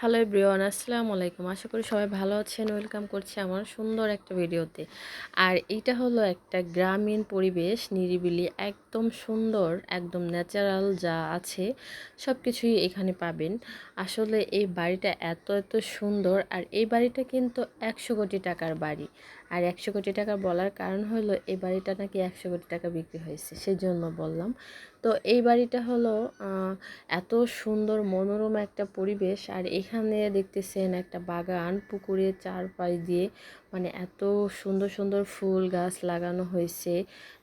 Hello everyone আসসালামু আলাইকুম। আশা করি সবাই ভালো আছেন। ওয়েলকাম করছি আমার সুন্দর একটা ভিডিওতে। আর এটা হলো একটা গ্রামীণ পরিবেশ, নিরিবিলি, একদম সুন্দর, একদম ন্যাচারাল যা আছে সব কিছুই এখানে পাবেন। আসলে এই বাড়িটা এত এত সুন্দর। আর এই বাড়িটা কিন্তু একশো কোটি টাকার বাড়ি। আর একশো কোটি টাকা বলার কারণ হলো এই বাড়িটা নাকি একশো কোটি টাকা বিক্রি হয়েছে সেই জন্য বললাম। তো এই বাড়িটা হলো এত সুন্দর, মনোরম একটা পরিবেশ। আর এখানে দেখতেছেন একটা বাগান। পুকুরের চারপাশ দিয়ে মানে এত সুন্দর সুন্দর ফুল গাছ লাগানো হয়েছে।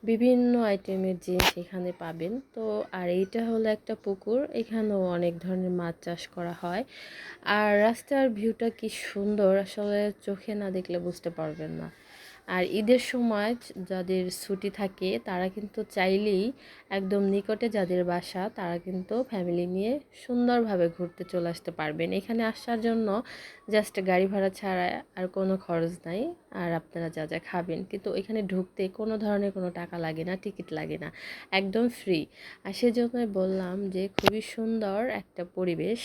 বিভিন্ন আইটেমের জিনিস এখানে পাবেন। তো আর এইটা হলো একটা পুকুর। এখানেও অনেক ধরনের মাছ চাষ করা হয়। আর রাস্তার ভিউটা কি সুন্দর, আসলে চোখে না দেখলে বুঝতে পারবেন না। আর ঈদের সময় যাদের ছুটি থাকে, তারা কিন্তু চাইলেই একদম নিকটে যাদের বাসা, তারা কিন্তু ফ্যামিলি নিয়ে সুন্দরভাবে ঘুরতে চলে আসতে পারবেন। এখানে আসার জন্য জাস্ট গাড়ি ভাড়া ছাড়া আর কোনো খরচ নাই, আর আপনারা যা যা খাবেন। কিন্তু এখানে ঢুকতে কোনো ধরনের কোনো টাকা লাগে না টিকিট লাগে না, একদম ফ্রি আর সেজন্যই বললাম যে খুবই সুন্দর একটা পরিবেশ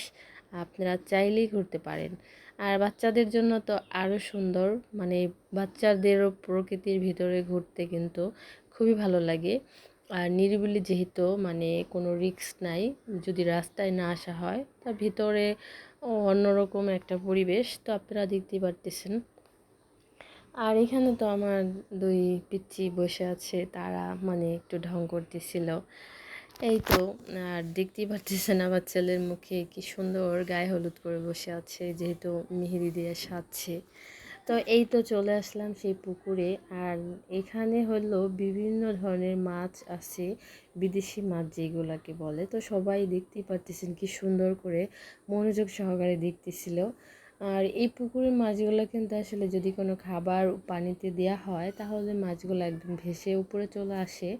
আপনারা চাইলেই ঘুরতে পারেন। আর বাচ্চাদের জন্য তো আরও সুন্দর। মানে বাচ্চাদেরও প্রকৃতির ভিতরে ঘুরতে কিন্তু খুবই ভালো লাগে। আর নিরিবিলি যেহেতু মানে কোনো রিস্ক নাই, যদি রাস্তায় না আসা হয়, তা ভিতরে অন্যরকম একটা পরিবেশ, তো আপনারা দেখতে পারতেছেন। আর এখানে তো আমার দুই পিচ্ছি বসে আছে, তারা মানে একটু ঢং করতেছিল। এই তো, আর দেখতেই পাচ্ছেন আমার ছেলের মুখে কি সুন্দর গায়ে হলুদ করে বসে আছে, যেহেতু মেহেদি দিয়ে সাজছে। তো এই তো চলে আসলাম সেই পুকুরে, আর এখানে হলো বিভিন্ন ধরনের মাছ আছে, বিদেশি মাছ যেগুলাকে বলে। তো সবাই দেখতেই পারতেছেন কি সুন্দর করে মনোযোগ সহকারে দেখতেছিল। আর এই পুকুরের মাছগুলো কিন্তু আসলে যদি কোনো খাবার পানিতে দেওয়া হয়, তাহলে মাছগুলো একদম ভেসে উপরে চলে আসে।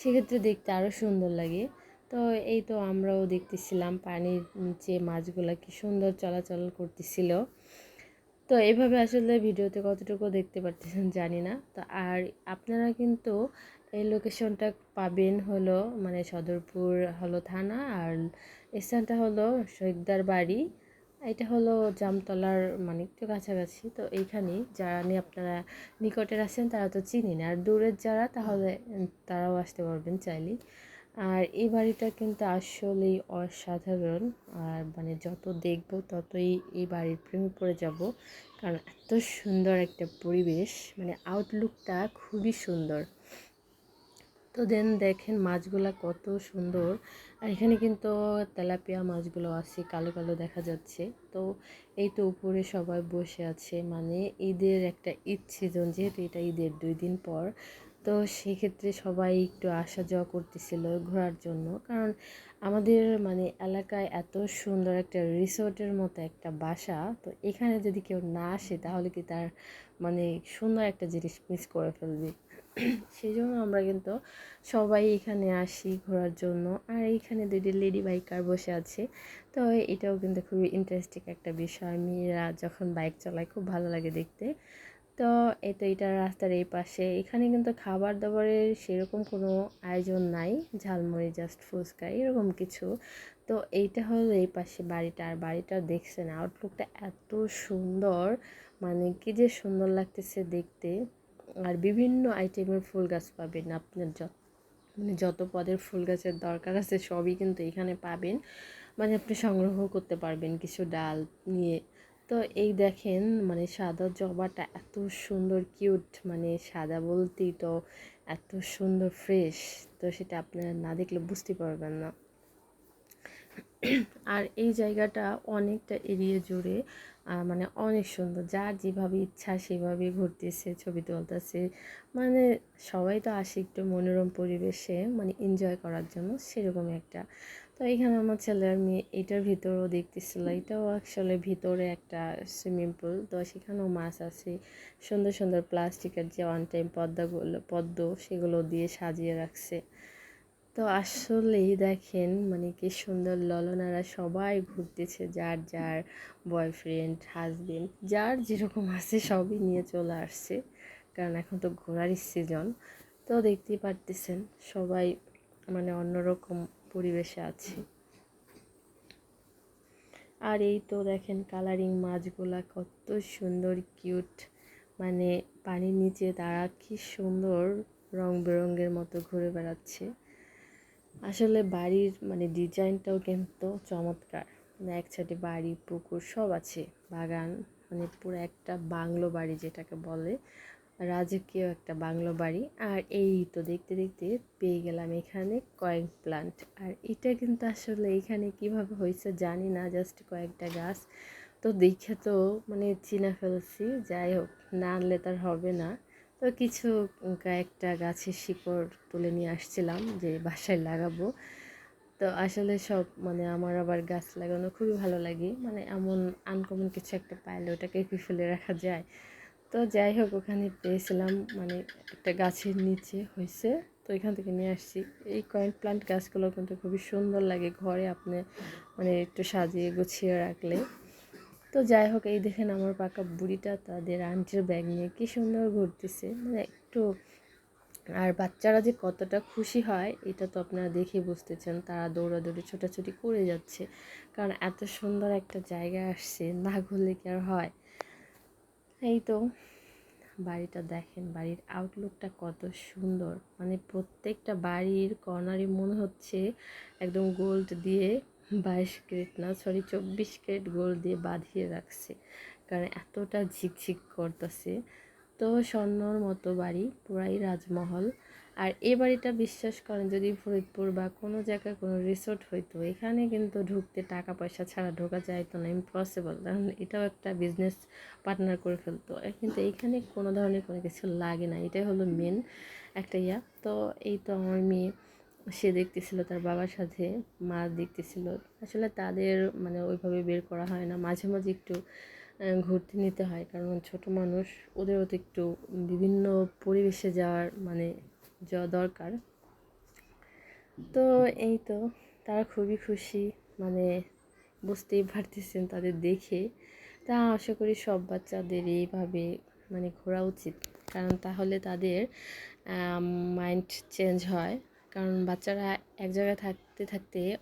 সেক্ষেত্রে দেখতে আরও সুন্দর লাগে। তো এই তো আমরাও দেখতেছিলাম পানির নিচে মাছগুলো কি সুন্দর চলাচল করতেছিল। তো এভাবে আসলে ভিডিওতে কতটুকু দেখতে পারতেছেন জানি না। তো আর আপনারা কিন্তু এই লোকেশনটা পাবেন হলো মানে সদরপুর হলো থানা আর স্থানটা হলো শহীদদার বাড়ি এটা হলো জামতলার মানে একটু কাছাকাছি। তো এইখানেই যারা নিয়ে আপনারা নিকটের আছেন তারা তো চিনি না। আর দূরের যারা তাহলে তারাও আসতে পারবেন চাইলেই। আর এই বাড়িটা কিন্তু আসলেই অসাধারণ। আর মানে যত দেখব ততই এই বাড়ির প্রেমে পড়ে যাব। কারণ এত সুন্দর একটা পরিবেশ। মানে আউটলুকটা খুবই সুন্দর। তো দেন দেখেন মাছগুলা কত সুন্দর। আর এখানে কিন্তু তেলাপিয়া মাছগুলো আছে, কালো কালো দেখা যাচ্ছে। তো এই তো উপরে সবাই বসে আছে মানে ঈদের একটা ঈদ সিজন যেহেতু এটা ঈদের দুই দিন পর। তো সেক্ষেত্রে সবাই একটু আসা যাওয়া করতেছিল ঘোরার জন্য। কারণ আমাদের মানে এলাকায় এত সুন্দর একটা রিসোর্টের মতো একটা বাসা, তো এখানে যদি কেউ না আসে তাহলে কি তার মানে সুন্দর একটা জিনিস মিস করে ফেলবে। সেই জন্য আমরা কিন্তু সবাই এখানে আসি ঘোরার জন্য। আর এইখানে দুটি লেডি বাইকার বসে আছে। তো এটাও কিন্তু খুবই ইন্টারেস্টিং একটা বিষয়। মেয়েরা যখন বাইক চালায়, খুব ভালো লাগে দেখতে। তো এই তো এটা রাস্তার এই পাশে। এখানে কিন্তু খাবার দাবারের সেরকম কোনো আয়োজন নাই। ঝালমুড়ি জাস্ট ফুচকা, এরকম কিছু। তো এইটা হলো এই পাশে বাড়িটা। আর বাড়িটা দেখছেন আউটলুকটা এত সুন্দর। মানে কি যে সুন্দর লাগতেছে দেখতে। আর বিভিন্ন আইটেমের ফুল গাছ পাবেন আপনার যত মানে যত পদের ফুল গাছের দরকার আছে সবই কিন্তু এখানে পাবেন। মানে আপনি সংগ্রহ করতে পারবেন কিছু ডাল নিয়ে। তো এই দেখেন মানে সাদা জবাটা এত সুন্দর কিউট মানে সাদা বলতেই তো এত সুন্দর ফ্রেশ তো সেটা আপনারা না দেখলে বুঝতে পারবেন না। আর এই জায়গাটা অনেকটা এরিয়া জুড়ে মানে অনেক সুন্দর। যার যেভাবে ইচ্ছা সেভাবে ঘুরতেছে, ছবি তুলতেছে। মানে সবাই তো আসে একটু মনোরম পরিবেশে মানে এনজয় করার জন্য, সেরকম একটা। তো এখানে আমার ছেলে আর মেয়ে, এটার ভিতরেও দেখতেছিল। এটাও আসলে ভিতরে একটা সুইমিং পুল তো সেখানেও মাছ আছে। সুন্দর সুন্দর প্লাস্টিকের যে ওয়ান টাইম পদ্মাগুলো, পদ্ম, সেগুলো দিয়ে সাজিয়ে রাখছে। তো আসলেই দেখেন মানে কি সুন্দর ললনারা সবাই ঘুরতেছে, যার যার বয়ফ্রেন্ড হাজবেন্ড যার যেরকম আছে সবই নিয়ে চলে আসছে, কারণ এখন তো ঘোরারই সিজন তো দেখতেই পারতেছেন, সবাই মানে অন্যরকম পরিবেশে আছে। আর এই তো দেখেন কালারিং মাছগুলা কত সুন্দর কিউট মানে পানির নিচে তারা কি সুন্দর রং বেরঙের মতো ঘুরে বেড়াচ্ছে। আসলে বাড়ির মানে ডিজাইনটাও কিন্তু চমৎকার। মানে এক সাইডে বাড়ি, পুকুর সব আছে। বাগান মানে পুরো একটা বাংলো বাড়ি যেটাকে বলে। রাজকীয় একটা বাংলো বাড়ি। আর এই তো দেখতে দেখতে পেয়ে গেলাম এখানে কয়েক প্লান্ট আর এটা কিন্তু আসলে এখানে কীভাবে হয়েছে জানি না জাস্ট কয়েকটা গাছ। তো দেখে তো মানে চিনা ফেলছি। যাই হোক, না আনলে তার হবে না। তো কিছু কয়েকটা গাছের শিকড় তুলে নিয়ে আসছিলাম যে বাসায় লাগাবো। তো আসলে সব মানে আমার আবার গাছ লাগানো খুবই ভালো লাগে। মানে এমন আনকমন কিছু একটা পাইলে ওটাকে কি ফেলে রাখা যায়। তো যাই হোক, ওখানে পেয়েছিলাম মানে একটা গাছের নিচে হয়েছে। তো এখান থেকে নিয়ে আসছি। এই কয়েন প্লান্ট গাছগুলো কিন্তু খুবই সুন্দর লাগে ঘরে আপনি মানে একটু সাজিয়ে গুছিয়ে রাখলে। তো যাই হোক, এই দেখেন আমার পাকা বুড়িটা, তাদের আন্টির ব্যাগ নিয়ে কী সুন্দর ঘুরতেছে। মানে একটু, আর বাচ্চারা যে কতটা খুশি হয়, এটা তো আপনারা দেখে বুঝতেছেন। তারা দৌড়াদৌড়ি, ছোটাছুটি করে যাচ্ছে। কারণ এত সুন্দর একটা জায়গা আসছে, না ঘুরলে কি আর হয়? এই তো, বাড়িটা দেখেন, বাড়ির আউটলুকটা কত সুন্দর। মানে প্রত্যেকটা বাড়ির কর্নারে মনে হচ্ছে একদম গোল্ড দিয়ে বাইশ ক্যারেট না সরি চব্বিশ ক্যারেট গোল দিয়ে বাঁধিয়ে রাখছে। কারণ এতটা ঝিকঝিক করতেছে। তো স্বর্ণর মতো বাড়ি, পুরাই রাজমহল। আর এই বাড়িটা বিশ্বাস করেন, যদি ফরিদপুর বা কোনো জায়গায় কোনো রিসোর্ট হইতো, এখানে কিন্তু ঢুকতে টাকা পয়সা ছাড়া ঢোকা যাইতো না ইম্পসিবল কারণ এটাও একটা বিজনেস পার্টনার করে ফেলতো। কিন্তু এইখানে কোনো ধরনের কোনো কিছু লাগে না, এটাই হলো মেন একটা ইয়া। তো এই তো আমার মেয়ে সে দেখতেছিল তার বাবার সাথে, মা দেখতেছিল। আসলে তাদের মানে ওইভাবে বের করা হয় না। মাঝে মাঝে একটু ঘুরতে নিতে হয়। কারণ ছোট মানুষ, ওদেরও তো একটু বিভিন্ন পরিবেশে যাওয়ার মানে যাওয়া দরকার। তো এই তো, তারা খুবই খুশি। মানে বুঝতেই পারতেছেন তাদের দেখে। তা আশা করি সব বাচ্চাদের এইভাবে মানে ঘোরা উচিত। কারণ তাহলে তাদের মাইন্ড চেঞ্জ হয়। কারণ বাচ্চারা এক জায়গায় থাকতে থাকতে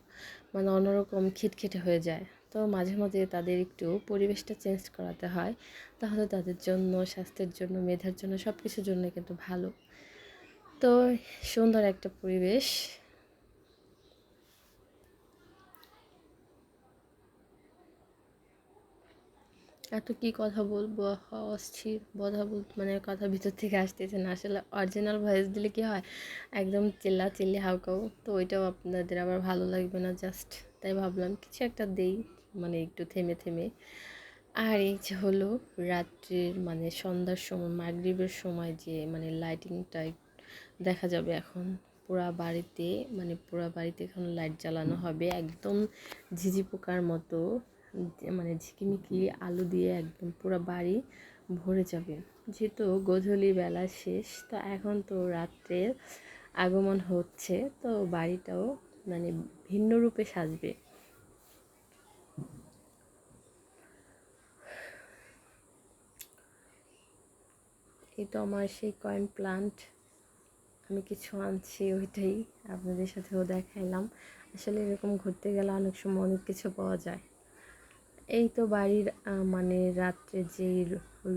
মানে অন্যরকম খিটখিটে হয়ে যায়। তো মাঝে মাঝে তাদের একটু পরিবেশটা চেঞ্জ করাতে হয়। তাহলে তাদের জন্য, স্বাস্থ্যের জন্য, মেধার জন্য সব কিছুর জন্য কিন্তু ভালো। তো সুন্দর একটা পরিবেশ। এত কি কথা বলব? অস্থির কথা বল মানে কথা ভিতর থেকে আসতেছে না। আসলে অরিজিনাল ভয়েস দিলে কি হয়? একদম চিল্লা চিল্লি হাউকাউ। তো ওইটাও আপনাদের আবার ভালো লাগবে না জাস্ট তাই ভাবলাম কিছু একটা দেই মানে একটু থেমে থেমে। আর এই যে হলো রাত্রির মানে সন্ধ্যার সময়, মাগরীবের সময় যে মানে লাইটিংটা দেখা যাবে এখন। পুরা বাড়িতে মানে পুরা বাড়িতে এখন লাইট জ্বালানো হবে। একদম ঝিঝি পোকার মতো। মানে ঝিকিমিকি আলো দিয়ে একদম পুরো বাড়ি ভরে যাবে। যেহেতু গধূলি বেলা শেষ, তো এখন তো রাত্রের আগমন হচ্ছে, তো বাড়িটাও মানে ভিন্ন রূপে সাজবে। এই তো আমার সেই কয়েন প্লান্ট। আমি কিছু আনছি, ওইটাই আপনাদের সাথেও দেখাইলাম। আসলে এরকম ঘুরতে গেলে অনেক সময় অনেক কিছু পাওয়া যায়। এই তো বাড়ির মানে রাত্রে যে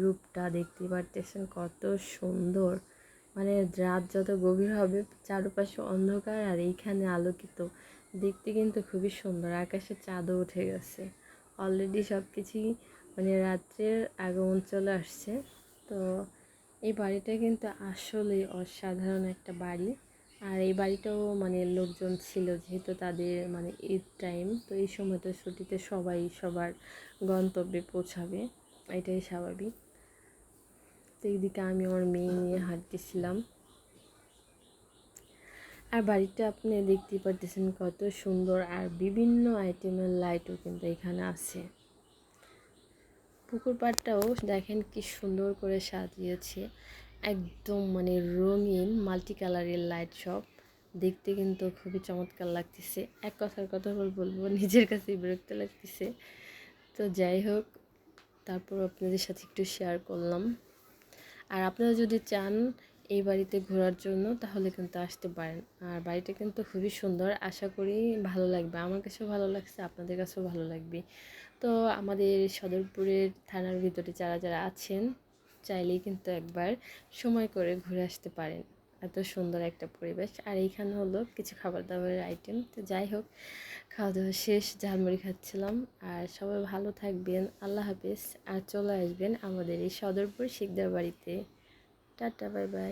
রূপটা দেখতে পারতেছেন কত সুন্দর। মানে রাত যত গভীর হবে, চারপাশে অন্ধকার আর এইখানে আলোকিত, দেখতে কিন্তু খুবই সুন্দর, আকাশে চাঁদও উঠে গেছে। অলরেডি সব কিছুই মানে রাত্রের আগমন চলে আসছে। তো এই বাড়িটা কিন্তু আসলে অসাধারণ একটা বাড়ি। আর এই বাড়িটাও মানে লোকজন ছিল যেহেতু তাদের মানে ঈদ টাইম, তো এই সময় তো ছুটিতে সবাই সবার গন্তব্যে পৌঁছাবে, এটাই স্বাভাবিক। তো এইদিকে আমি আমার মেয়ে নিয়ে হাঁটতেছিলাম। আর বাড়িটা আপনি দেখতে পারতেছেন কত সুন্দর আর বিভিন্ন আইটেমের লাইটও কিন্তু এখানে আছে। পুকুর পাড়টাও দেখেন কি সুন্দর করে সাজিয়েছে। একদম মানে রঙিন মাল্টি কালারের লাইট সব দেখতে কিন্তু খুবই চমৎকার লাগতেছে। এক কথার কথা বলব, নিজের কাছে বিরক্ত লাগতেছে। তো যাই হোক, তারপর আপনাদের সাথে একটু শেয়ার করলাম। আর আপনারা যদি চান এই বাড়িতে ঘোরার জন্য, তাহলে কিন্তু আসতে পারেন। আর বাড়িটা কিন্তু খুবই সুন্দর, আশা করি ভালো লাগবে। আমার কাছেও ভালো লাগছে, আপনাদের কাছেও ভালো লাগবে। তো আমাদের সদরপুরের থানার ভিতরে যারা যারা আছেন চাইলেই কিন্তু একবার সময় করে ঘুরে আসতে পারেন। এত সুন্দর একটা পরিবেশ। আর এইখানে হলো কিছু খাবার দাবারের আইটেম তো যাই হোক খাওয়া দাওয়া শেষ, ঝালমুড়ি খাচ্ছিলাম। আর সবাই ভালো থাকবেন, আল্লাহ হাফিজ। আর চলে আসবেন আমাদের এই সদরপুর শিকদার বাড়িতে। Tata bye bye